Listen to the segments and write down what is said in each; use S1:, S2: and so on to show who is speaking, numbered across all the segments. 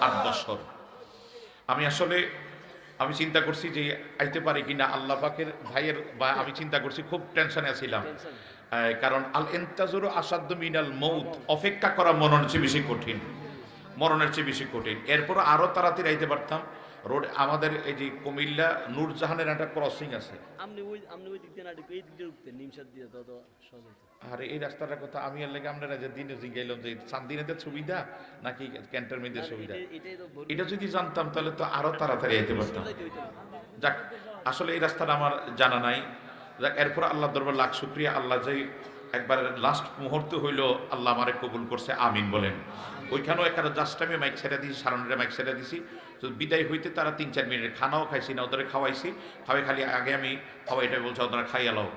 S1: আট বছর। আমি আসলে, আমি চিন্তা করছি যে আইতে পারি কিনা, আল্লাহ পাকের ভাইয়ের বা আমি চিন্তা করছি, খুব টেনশনে আছিলাম। কারণ আল এন্তাজুর আসাদ্দ মিনাল মৌত অপেক্ষা করা মরণের চেয়ে বেশি কঠিন। মরণের চেয়ে বেশি কঠিন। এরপর আরও তাড়াতাড়ি আইতে পারতাম। রোড আমাদের এই যে কুমিল্লা নূরজাহানের একটা ক্রসিং আছে।
S2: আপনি ওই আপনি ওই দিক দিয়ে না এই দিক দিয়ে উঠতেন নিমসার দিয়ে তত সহজ
S1: আর এই রাস্তাটার কথা আমি এর লেগে আপনারা যে দিনে জিগাইলাম যে চান্দিনেদের সুবিধা নাকি ক্যান্টনমেন্টের সুবিধা? এটা যদি জানতাম তাহলে তো আরও তাড়াতাড়ি আইতে পারতাম। যাক আসলে এই রাস্তাটা আমার জানা নাই। যাক এরপর আল্লাহ দরবার লাখ শুক্রিয়া। আল্লাহ যে একবার লাস্ট মুহূর্ত হইল আল্লাহ আমারে কবুল করছে আমিন বলেন। ওইখানেও একটা জাস্ট আমি মাইক ছেড়ে দিয়েছি সারণের মাইক ছেড়ে দিছি তো বিদায় হইতে তারা তিন চার মিনিট খানাও খাইছি না ওদের খাওয়াইছি। খাওয়াই খালি আগে আমি খাওয়াইটা বলছে ওরা খাইয়া লাও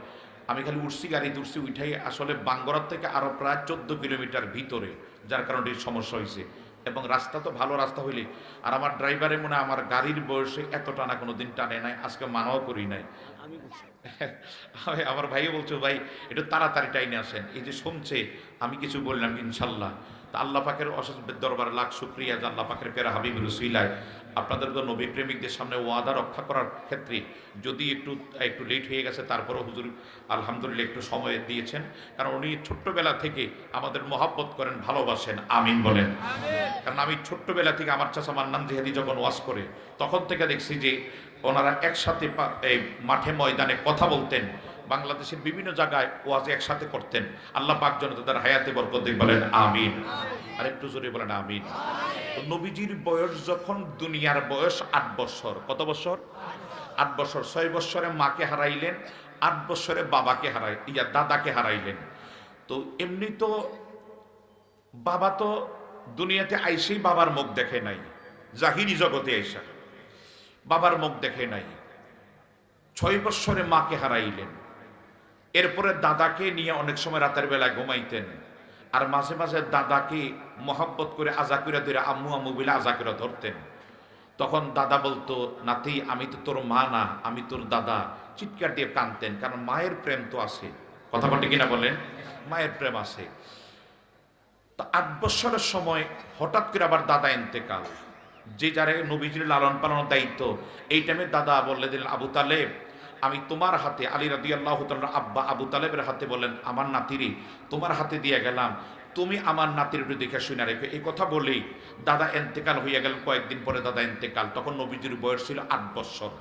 S1: আমি খালি উঠছি গাড়ি উঠছি উঠাই আসলে বাঙ্গরার থেকে আরও প্রায় চোদ্দ কিলোমিটার ভিতরে যার কারণে এই সমস্যা হয়েছে এবং রাস্তা তো ভালো রাস্তা হইলে আর আমার ড্রাইভারে মনে হয় আমার গাড়ির বয়সে এত টানা কোনো দিন টানে নাই আজকে মানাও করি নাই। আমার ভাইও বলছো ভাই একটু তাড়াতাড়ি টাইনে আসেন। এই যে শুনছে আমি কিছু বললাম ইনশাল্লাহ। তা আল্লাহ পাকের অশেষ দরবার লাখ শুক্রিয়া যে আল্লাহ পাকের পেরা হাবিব রসুইলায় আপনাদের তো নবী প্রেমিকদের সামনে ওয়াদা রক্ষা করার ক্ষেত্রে যদি একটু একটু লেট হয়ে গেছে তারপরেও হুজুর আলহামদুলিল্লাহ একটু সময় দিয়েছেন। কারণ উনি ছোট্টবেলা থেকে আমাদের মহাব্বত করেন ভালোবাসেন। আমিন বলেন। কারণ আমি ছোট্টবেলা থেকে আমার চাচা মান্নান জেহাদি যখন ওয়াজ করে তখন থেকে দেখছি যে ওনারা একসাথে এই মাঠে ময়দানে কথা বলতেন। বাংলাদেশের বিভিন্ন জায়গায় ওয়াজ একসাথে করতেন। আল্লাহ পাক যেন তাদের হায়াতে বরকত বলেন, আমিন। আর একটু জোরে বলেন, আমিন। নবীজির বয়স যখন দুনিয়ার বয়স আট বছর। কত বছর? আট বছর। ছয় বছরে মাকে হারাইলেন, আট বছরে বাবাকে হারাই, ইয়া, দাদাকে হারাইলেন। তো এমনি তো বাবা তো দুনিয়াতে আইসেই বাবার মুখ দেখে নাই, জাহিরি জগতে আইসা। বাবার মুখ দেখে নাই। ছয় বৎসরে মাকে হারাইলেন। এরপরে দাদাকে নিয়ে অনেক সময় রাতের বেলায় ঘুমাইতেন। আর মাঝে মাঝে দাদাকে মহাব্বত করে আজা করে ধরে আম্মু আম্মু বলে আজা করে ধরতেন। তখন দাদা বলতো, নাতি, আমি তো তোর মা না, আমি তোর দাদা। চিৎকার দিয়ে কানতেন, কারণ মায়ের প্রেম তো আছে। কথা বলতে কিনা বলেন? মায়ের প্রেম আছে। তা আট বছরের সময় হঠাৎ করে আবার দাদা এন্তেকাল যে যারে নবীজির লালন পালনের দায়িত্ব, এই টাইমে দাদা বললে দিলেন, আবু তালেব আমি তোমার হাতে, আলী রাদি আল্লাহ আব্বা আবু তালেবের হাতে বলেন আমার নাতিরি, তোমার হাতে দিয়ে গেলাম। তুমি আমার নাতির দেখে শুনে রেখো। এই কথা বলেই দাদা এন্তেকাল হইয়া গেলেন। কয়েকদিন পরে দাদা এন্তেকাল। তখন নবীজির বয়স ছিল আট বছর,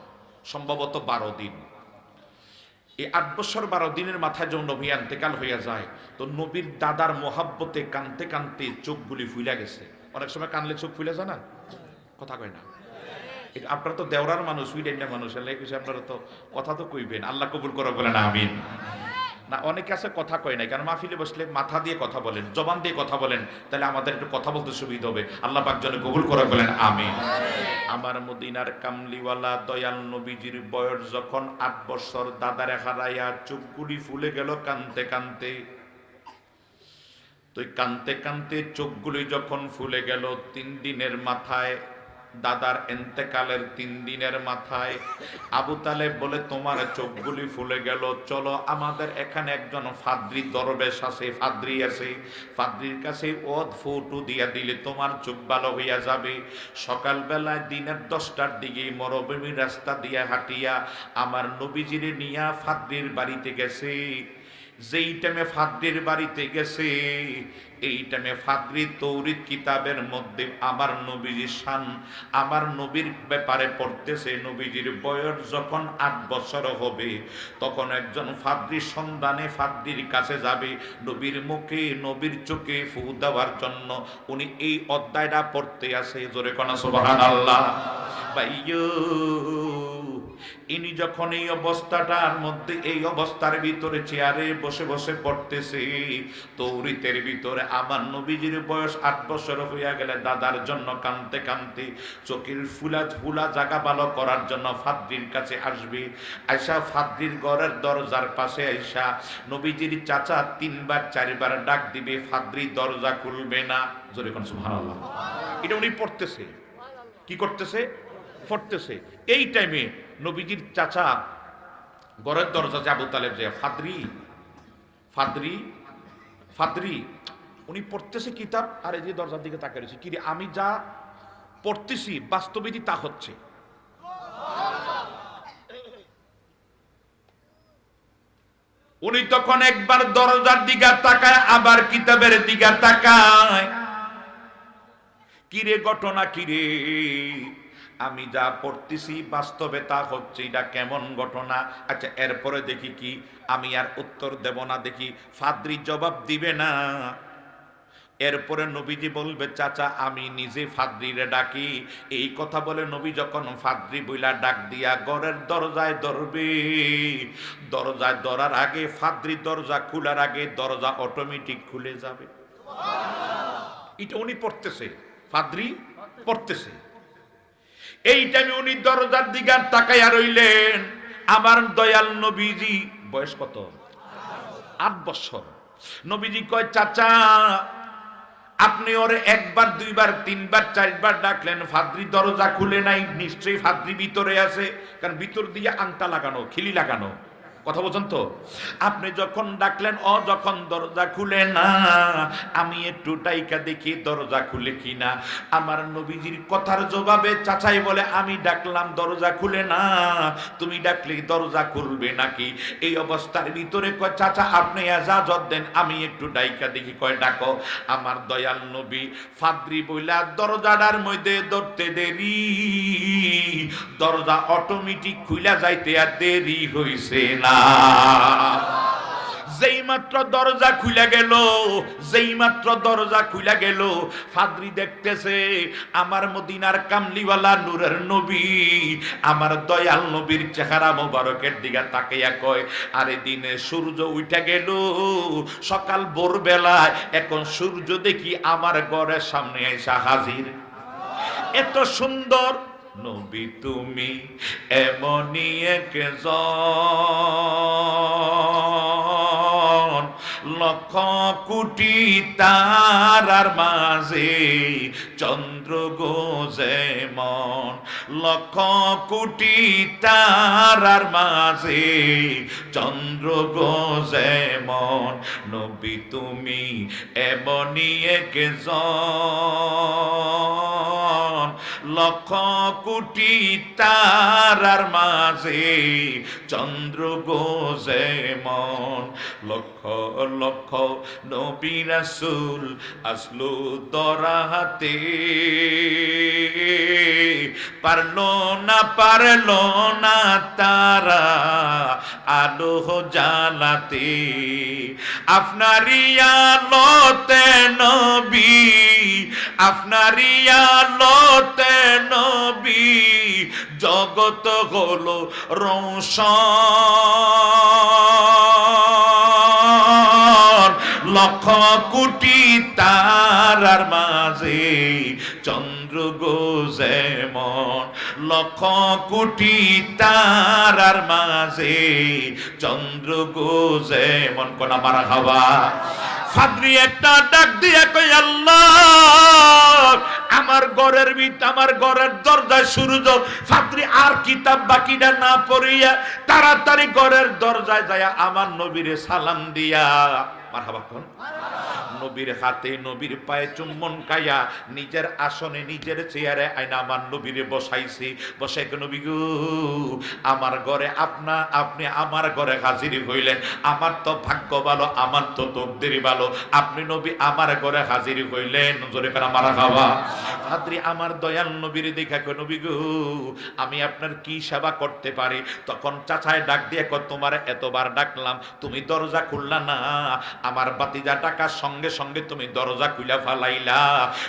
S1: সম্ভবত বারো দিন। এই আট বছর বারো দিনের মাথায় যখন নবী এন্তেকাল হইয়া যায়, তো নবীর দাদার মোহাব্বতে কানতে কানতে চোখগুলি ফুলে গেছে। অনেক সময় কানলে চোখ ফুলে যায় না? কথা কয় না। আপনারা তো দেওরার মানুষ সুইডেনের মানুষ এলে কিছু আপনারা তো কথা তো কইবেন, আল্লাহ কবুল করে বলেন, আমিন। না, অনেকে আছে কথা কয় নাই, কারণ মাহফিলে বসলে মাথা দিয়ে কথা বলেন, জবান দিয়ে কথা বলেন, তাহলে আমাদের একটু কথা বলতে সুবিধা হবে। আল্লাহ পাক যেন কবুল করে বলেন, আমিন। আমার মদিনার কামলিওয়ালা দয়াল নবীজির বয়স যখন আট বছর, দাদারে হারাইয়া চোখগুলি ফুলে গেল কানতে কানতে। তো এই কানতে কানতে চোখগুলি যখন ফুলে গেল, তিন দিনের মাথায় দাদার এন্তেকালের তিন দিনের মাথায়। আবু তালেব বলে, তোমার চোখগুলি ফুলে গেল। চলো, আমাদের এখানে একজন ফাদ্রি দরবেশ আছে, ফাদ্রি আছে। ফাদ্রির কাছে ওদ ফটো দিয়া দিলে তোমার চোখ ভালো হইয়া যাবে। সকালবেলায় দিনের দশটার দিকে মরভূমি রাস্তা দিয়া হাঁটিয়া আমার নবীজিরে নিয়া ফাদ্রির বাড়িতে গেছে। যেই টাইমে ফাদ্রির বাড়িতে গেছে, এই টাইমে ফাদ্রি তৌরিত কিতাবের মধ্যে আমার নবীজির শান, আমার নবীর ব্যাপারে পড়তেছে, নবীজির বয়স যখন আট বছর হবে, তখন একজন ফাদ্রির সন্ধানে ফাদ্রির কাছে যাবে, নবীর মুখে, নবীর চোখে ফু দেওয়ার জন্য উনি এই অধ্যায়টা পড়তে আসে। জোরে কনা আল্লাহ ইনি যখন এই অবস্থাটার মধ্যে, এই অবস্থার ভিতরে চেয়ারে বসে বসে পড়তেছে, তৌরিতের ভিতরে আমার নবীজির বয়স আট বছর হইয়া গেলে দাদার জন্য কানতে কানতে চোখের ফুলা ফুলা জাগা ভালো করার জন্য ফাদ্রির কাছে আসবে। আয়সা ফাদ্রির ঘরের দরজার পাশে আয়সা নবীজির চাচা তিনবার, চারবার ডাক দিবে, ফাদ্রি, দরজা খুলবে না। জোরে কোন এটা উনি পড়তেছে। কি করতেছে? পড়তেছে। এই টাইমে নবীজির চাচা ঘরের দরজা যে আবু তালেব যে, ফাদরি ফাদরি ফাদরি, উনি পড়তেছে কিতাব, আর এই যে দরজার দিকে তাকিয়ে রয়েছে। কি আমি যা পড়তেছি, বাস্তবিকই তা হচ্ছে। উনি তখন একবার দরজার দিকে তাকায়, আবার কিতাবের দিকে তাকায়। কিরে ঘটনা কিরে? আমি যা পড়তেছি বাস্তবে তা হচ্ছে এটা কেমন ঘটনা? আচ্ছা এরপরে দেখি কি? আমি আর উত্তর দেব না, দেখি ফাদ্রি জবাব দিবে না। এরপরে নবীজি বলবে, চাচা, আমি নিজে ফাদ্রিরে ডাকি। এই কথা বলে নবী যখন ফাদ্রি বইলা ডাক দিয়া ঘরের দরজায় ধরবে। দরজায় ধরার আগে, ফাদ্রি দরজা খোলার আগে দরজা অটোমেটিক খুলে যাবে। এটা উনি পড়তেছে। ফাদ্রি পড়তেছে। এই টাইমে উনি দরজার দিকে তাকাইয়া রইলেন। আমার দয়াল নবীজি, বয়স কত? আট বছর। নবীজি কয়, চাচা, আপনি ওরে একবার, দুইবার, তিনবার, চারবার ডাকলেন। ফাদ্রি দরজা খুলে নাই। নিশ্চয়ই ফাদ্রি ভিতরে আছে। কারণ ভিতর দিয়ে আংটা লাগানো, খিলি লাগানো। কথা বলছেন তো? আপনি যখন ডাকলেন, ও যখন দরজা খুলে না, আমি একটু ডাইকা দেখি দরজা খুলে কিনা আমার নবীজির কথার জবাবে চাচাই বলে, আমি ডাকলাম, দরজা খুলে না। তুমি ডাকলে দরজা খুলবে নাকি? এই অবস্থার ভিতরে কয়, চাচা, আপনি এজাজত দেন, আমি একটু ডাইকা দেখি, কয়, ডাকো। আমার দয়াল নবী ফাদ্রি বইলা, দরজাটার মধ্যে ধরতে দেরি, দরজা অটোমেটিক খুইলা যাইতে আর দেরি হইছে না। যেই মাত্র দরজা খুলে গেল, যেই মাত্র দরজা খুলে গেল, ফাদরি দেখতেছে আমার মদিনার কামলিওয়ালা নূরের নবী, আমার দয়াল নবীর চেহারা মোবারকের দিকে তাকাইয়া কয়, আরে দিনে সূর্য উঠে গেল, সকাল ভোরবেলায় এখন সূর্য দেখি আমার ঘরের সামনে এসে হাজির। এত সুন্দর নবী তুমি এমনই এক লক্ষ কোটি তারার মাঝে চন্দ্র গোজে মন লক্ষ কোটি তারার মাঝে চন্দ্র গোজে মন। নবী তুমি এমনই একজন। লক্ষ কোটি তারার মাঝে চন্দ্র গোজে মন। লক্ষ লক্ষ নবী রাসূল আসলো দরাহাতে। পারল না পারল না তারা আলো জ্বালাতে। আপনারই আলোতে নবী, আপনারই আলোতে নবী জগত হলো রোশন। লক্ষ কোটি তারার মাঝে চন্দ্র গোজে লক্ষ কোটি তারার মাঝে চন্দ্র গোজে মন কোন আমার হাওয়া। ফাদরি একটা ডাক দিয়ে কই আল্লাহ, আমার ঘরের ভিত আমার ঘরের দরজায় সূর্য। ফাদরি, আর কিতাব বাকিটা না পড়িয়া তাড়াতাড়ি ঘরের দরজায় যায় আমার নবীরে সালাম দিয়া। মারহাবা কোন? নবীর হাতে নবীর পায়ে চুম্বন খাইয়া নিজের আসনে নিজের চেয়ারে আইনা আমার নবীরে বসাইছি। বসে নবী গো, আমার ঘরে আপনা, আপনি আমার ঘরে হাজির হইলেন। আমার তো ভাগ্য ভালো, আমার তো তকদির ভালো। আপনি নবী আমার ঘরে হাজির হইলেন। জোরে করে মারা খাওয়া। হাতরি আমার দয়াল নবীর দেখা নবী গো, আমি আপনার কি সেবা করতে পারি? তখন চাচায় ডাক দিয়ে কয়, তোমার এতবার ডাকলাম, তুমি দরজা খুললা না। আমার বাতিজা টাকার সঙ্গে সঙ্গে সঙ্গে তুমি দরজা খুলে ফালাইলা।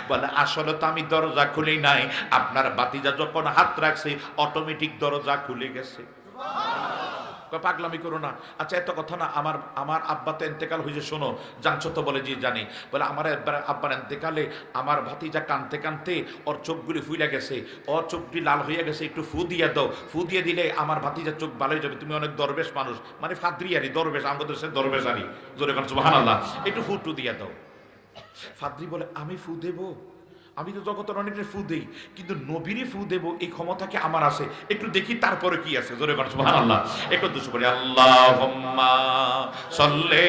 S1: বলে, আসলে তো আমি দরজা খুলি নাই। আপনার বাতিজা যখন হাত রাখছে অটোমেটিক দরজা খুলে গেছে। পাগলামি করো না। আচ্ছা এত কথা না, আমার আমার আব্বা তো এন্তেকাল হয়েছে শোনো, জানছো তো বলে যে জানি। বলে, আমার আব্বার- এন্তেকালে আমার ভাতিজা কানতে কানতে ওর চোখগুলি ফুইলা গেছে, ওর চোখটি লাল হয়ে গেছে, একটু ফু দিয়ে দাও। ফু দিয়ে দিলে আমার ভাতিজার চোখ ভালো হয়ে যাবে, তুমি অনেক দরবেশ মানুষ। মানে ফাদ্রিয়ারি, দরবেশ আমাদের সে দরবেশ আরি জোরে কান সুবাহান একটু ফু টু দিয়ে দাও। ফাদ্রি বলে, আমি ফু দেবো? আমি তো জগতের অনেকের ফু দেই, কিন্তু নবীরই ফু দেব, এই ক্ষমতা কি আমার আছে। একটু দেখি তারপরে কি আছে। জোরে মানুষ আল্লাহ একটু দুশো আল্লাহ সল্লে